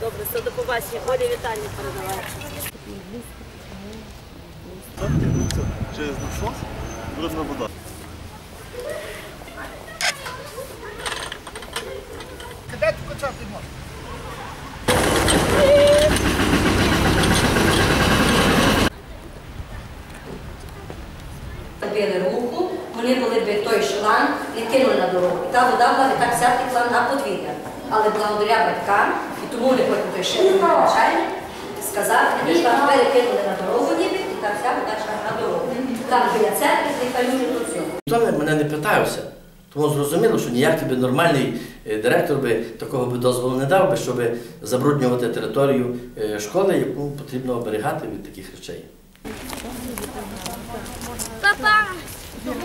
Добре, все, до побачення. Олі вітання передавай. Через насос брудна вода. Били руку, вони були би той шланг не кинули на дорогу. І та вода була так вся текла на подвір'я. Але благодаря батькам, і тому вони потім той ще начальник сказав, вони шланг перекинули на дорогу ніби, і так вся вода йшла на дорогу. Там біля церкви, де калюжі, то все. Ніхто мене не питався. Тому зрозуміло, що ніяк тобі нормальний е, директор би такого би дозволу не дав би, щоб забруднювати територію е, школи, яку потрібно оберігати від таких речей. Папа!